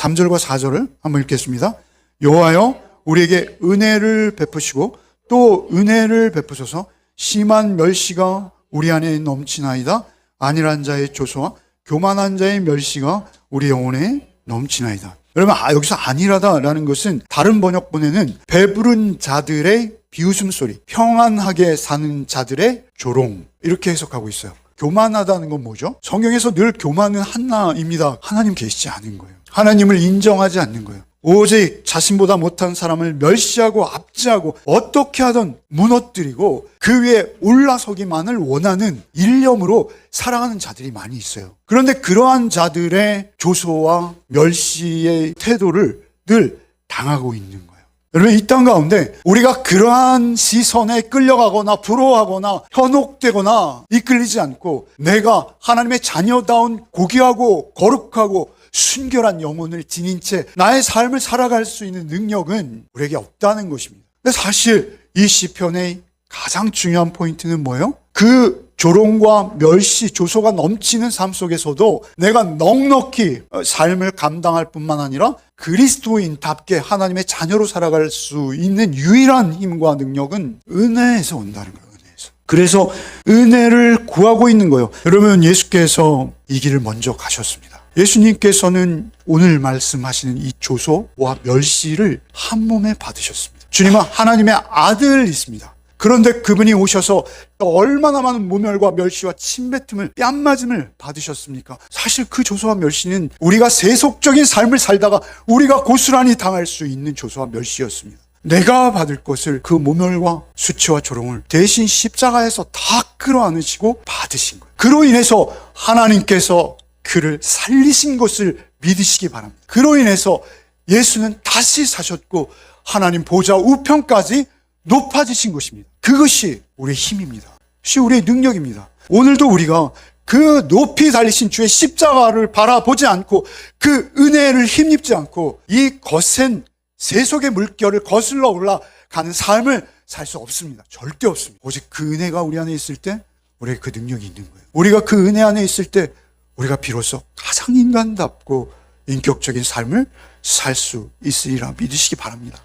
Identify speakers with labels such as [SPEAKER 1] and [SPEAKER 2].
[SPEAKER 1] 3절과 4절을 한번 읽겠습니다. 여호와여 우리에게 은혜를 베푸시고 또 은혜를 베푸소서 심한 멸시가 우리 안에 넘치나이다. 안일한 자의 조소와 교만한 자의 멸시가 우리 영혼에 넘치나이다. 여러분 아, 여기서 안일하다라는 것은 다른 번역본에는 배부른 자들의 비웃음 소리, 평안하게 사는 자들의 조롱 이렇게 해석하고 있어요. 교만하다는 건 뭐죠? 성경에서 늘 교만은 하나입니다. 하나님 계시지 않은 거예요. 하나님을 인정하지 않는 거예요. 오직 자신보다 못한 사람을 멸시하고 압제하고 어떻게 하든 무너뜨리고 그 위에 올라서기만을 원하는 일념으로 살아가는 자들이 많이 있어요. 그런데 그러한 자들의 조소와 멸시의 태도를 늘 당하고 있는 거예요. 여러분 이 땅 가운데 우리가 그러한 시선에 끌려가거나 부러워하거나 현혹되거나 이끌리지 않고 내가 하나님의 자녀다운 고귀하고 거룩하고 순결한 영혼을 지닌 채 나의 삶을 살아갈 수 있는 능력은 우리에게 없다는 것입니다. 근데 사실 이 시편의 가장 중요한 포인트는 뭐예요? 그 조롱과 멸시, 조소가 넘치는 삶 속에서도 내가 넉넉히 삶을 감당할 뿐만 아니라 그리스도인답게 하나님의 자녀로 살아갈 수 있는 유일한 힘과 능력은 은혜에서 온다는 거예요. 은혜에서. 그래서 은혜를 구하고 있는 거예요. 여러분 예수께서 이 길을 먼저 가셨습니다. 예수님께서는 오늘 말씀하시는 이 조소와 멸시를 한 몸에 받으셨습니다. 주님은 하나님의 아들이십니다. 그런데 그분이 오셔서 얼마나 많은 모멸과 멸시와 침뱉음을 뺨맞음을 받으셨습니까? 사실 그 조소와 멸시는 우리가 세속적인 삶을 살다가 우리가 고스란히 당할 수 있는 조소와 멸시였습니다. 내가 받을 것을 그 모멸과 수치와 조롱을 대신 십자가에서 다 끌어안으시고 받으신 거예요. 그로 인해서 하나님께서 그를 살리신 것을 믿으시기 바랍니다. 그로 인해서 예수는 다시 사셨고 하나님 보좌 우편까지 높아지신 것입니다. 그것이 우리의 힘입니다. 그것이 우리의 능력입니다. 오늘도 우리가 그 높이 달리신 주의 십자가를 바라보지 않고 그 은혜를 힘입지 않고 이 거센 세속의 물결을 거슬러 올라가는 삶을 살 수 없습니다. 절대 없습니다. 오직 그 은혜가 우리 안에 있을 때 우리에게 그 능력이 있는 거예요. 우리가 그 은혜 안에 있을 때 우리가 비로소 가장 인간답고 인격적인 삶을 살 수 있으리라 믿으시기 바랍니다.